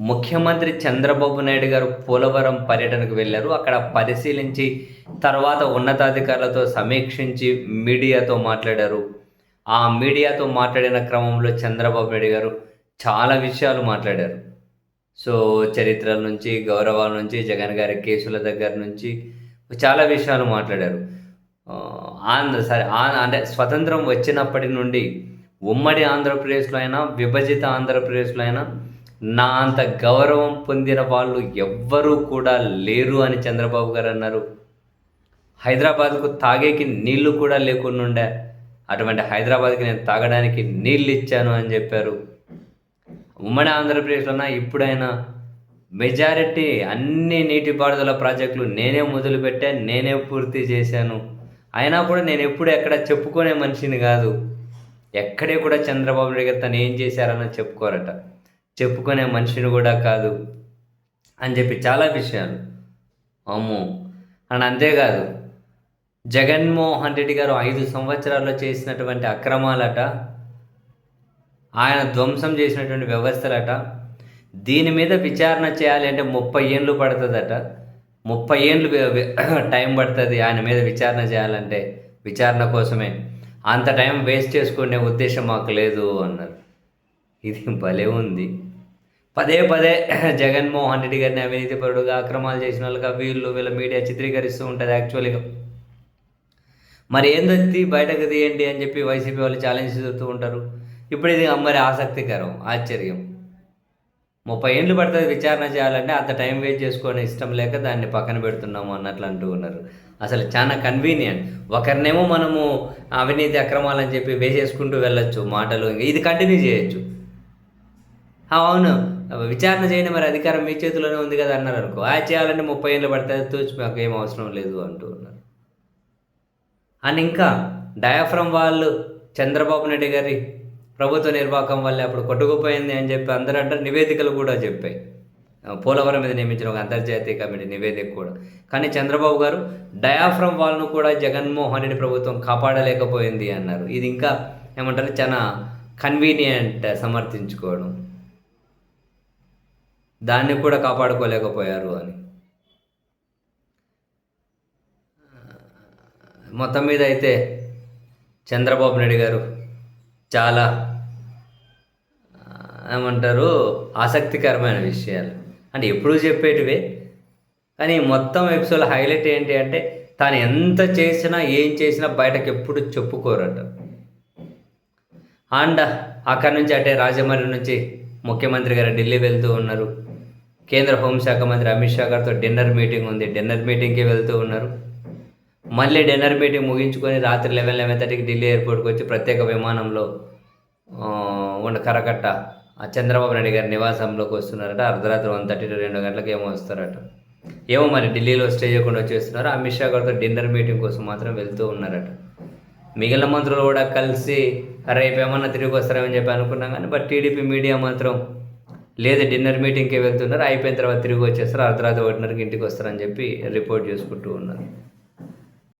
ముఖ్యమంత్రి చంద్రబాబు నాయుడు గారు పోలవరం పర్యటనకు వెళ్ళారు. అక్కడ పరిశీలించి తర్వాత ఉన్నతాధికారులతో సమీక్షించి మీడియాతో మాట్లాడారు. ఆ మీడియాతో మాట్లాడిన క్రమంలో చంద్రబాబు నాయుడు గారు చాలా విషయాలు మాట్లాడారు. సో చరిత్రల నుంచి గౌరవాల నుంచి జగన్ గారి కేసుల దగ్గర నుంచి చాలా విషయాలు మాట్లాడారు. ఆంధ్ర సరే అంటే స్వతంత్రం వచ్చినప్పటి నుండి ఉమ్మడి ఆంధ్రప్రదేశ్లో అయినా విభజిత ఆంధ్రప్రదేశ్లో అయినా నా అంత గౌరవం పొందిన వాళ్ళు ఎవ్వరూ కూడా లేరు అని చంద్రబాబు గారు అన్నారు. హైదరాబాద్కు తాగేకి నీళ్ళు కూడా లేకుండా ఉండే అటువంటి హైదరాబాద్కి నేను తాగడానికి నీళ్ళు ఇచ్చాను అని చెప్పారు. ఉమ్మడి ఆంధ్రప్రదేశ్లోన? ఇప్పుడైనా. మెజారిటీ అన్ని నీటిపారుదల ప్రాజెక్టులు నేనే మొదలుపెట్టా నేనే పూర్తి చేశాను. అయినా కూడా నేను ఎప్పుడు ఎక్కడ చెప్పుకునే మనిషిని కాదు. ఎక్కడే కూడా చంద్రబాబు నాయుడు గారు తను ఏం చేశారని చెప్పుకోరట. చెప్పుకునే మనిషిని కూడా కాదు అని చెప్పి చాలా విషయాలు. అమ్మో. అని అంతేకాదు జగన్మోహన్ రెడ్డి గారు ఐదు సంవత్సరాల్లో చేసినటువంటి అక్రమాలట ఆయన ధ్వంసం చేసినటువంటి వ్యవస్థలట దీని మీద విచారణ చేయాలి అంటే ముప్పై ఏండ్లు పడుతుందట. ముప్పై ఏండ్లు టైం పడుతుంది ఆయన మీద విచారణ చేయాలంటే విచారణ కోసమే. అంత టైం వేస్ట్ చేసుకునే ఉద్దేశం మాకు లేదు అన్నారు. ఇది భలే ఉంది. పదే పదే జగన్మోహన్ రెడ్డి గారిని అవినీతి పరుడుగా అక్రమాలు చేసిన వాళ్ళుగా వీళ్ళు వీళ్ళ మీడియా చిత్రీకరిస్తూ ఉంటుంది యాక్చువల్గా మరి ఏందొచ్చి బయటకు తీయండి అని చెప్పి వైసీపీ వాళ్ళు ఛాలెంజ్ చేస్తూ ఉంటారు. ఇప్పుడు ఇది మరి ఆసక్తికరం ఆశ్చర్యం. ముప్పై ఏళ్ళు పడుతుంది విచారణ చేయాలంటే అంత టైం వేస్ట్ చేసుకునే ఇష్టం లేక దాన్ని పక్కన పెడుతున్నాము అన్నట్లు అంటూ ఉన్నారు. అసలు చాలా కన్వీనియంట్ ఒకరినేమో మనము అవినీతి అక్రమాలని చెప్పి వేసేసుకుంటూ వెళ్ళొచ్చు మాటలు. ఇది కంటిన్యూ చేయొచ్చు. అవును. విచారణ చేయండి మరి అధికారం మీ చేతిలోనే ఉంది కదా అన్నారు అనుకో. ఆ చేయాలంటే ముప్పై ఏళ్ళు పడుతుంది తూచి మాకు ఏం అవసరం లేదు అంటూ ఉన్నారు. అండ్ ఇంకా డయాఫ్రమ్ వాళ్ళు చంద్రబాబు నాయుడు గారి ప్రభుత్వ నిర్వాహకం వల్ల అప్పుడు కొట్టుకుపోయింది అని చెప్పి అందరూ అంటారు. నివేదికలు కూడా చెప్పాయి. పోలవరం మీద నియమించిన ఒక అంతర్జాతీయ కమిటీ నివేదిక కూడా. కానీ చంద్రబాబు గారు డయాఫ్రమ్ వాళ్ళను కూడా జగన్మోహన్ రెడ్డి ప్రభుత్వం కాపాడలేకపోయింది అన్నారు. ఇది ఇంకా ఏమంటారు? చాలా కన్వీనియంట్ సమర్థించుకోవడం. దాన్ని కూడా కాపాడుకోలేకపోయారు అని. మొత్తం మీద అయితే చంద్రబాబు నాయుడు గారు చాలా ఏమంటారు ఆసక్తికరమైన విషయాలు. అంటే ఎప్పుడూ చెప్పేటివే కానీ మొత్తం ఎపిసోడ్ హైలైట్ ఏంటి అంటే తాను ఎంత చేసినా ఏం చేసినా బయటకు ఎప్పుడు చెప్పుకోరట. అండ్ అక్కడి నుంచి అంటే రాజమండ్రి నుంచి ముఖ్యమంత్రి గారు ఢిల్లీ వెళ్తూ ఉన్నారు. కేంద్ర హోంశాఖ మంత్రి అమిత్ షా గారితో డిన్నర్ మీటింగ్ ఉంది. డిన్నర్ మీటింగ్కి వెళ్తూ ఉన్నారు. మళ్ళీ డిన్నర్ మీటింగ్ ముగించుకొని రాత్రి లెవెన్ లెవెన్ థర్టీకి ఢిల్లీ ఎయిర్పోర్ట్కి వచ్చి ప్రత్యేక విమానంలో ఉన్న కరకట్ట ఆ చంద్రబాబు నాయుడు గారి నివాసంలోకి వస్తున్నారట. అర్ధరాత్రి వన్ థర్టీ టు రెండు గంటలకు ఏమో వస్తారట. ఏమో మరి ఢిల్లీలో స్టే చేయకుండా వచ్చేస్తున్నారు? అమిత్ షా గారితో డిన్నర్ మీటింగ్ కోసం మాత్రం వెళ్తూ ఉన్నారట. మిగిలిన మంత్రులు కూడా కలిసి రేపు ఏమన్నా తిరిగి వస్తారేమని చెప్పి అనుకున్నాం కానీ బట్ టీడీపీ మీడియా మాత్రం లేదు డిన్నర్ మీటింగ్కి వెళ్తున్నారు అయిపోయిన తర్వాత తిరిగి వచ్చేస్తారు అర్ధరాత్రి ఒకటిన్నరకి ఇంటికి వస్తారని చెప్పి రిపోర్ట్ చేసుకుంటూ ఉన్నారు.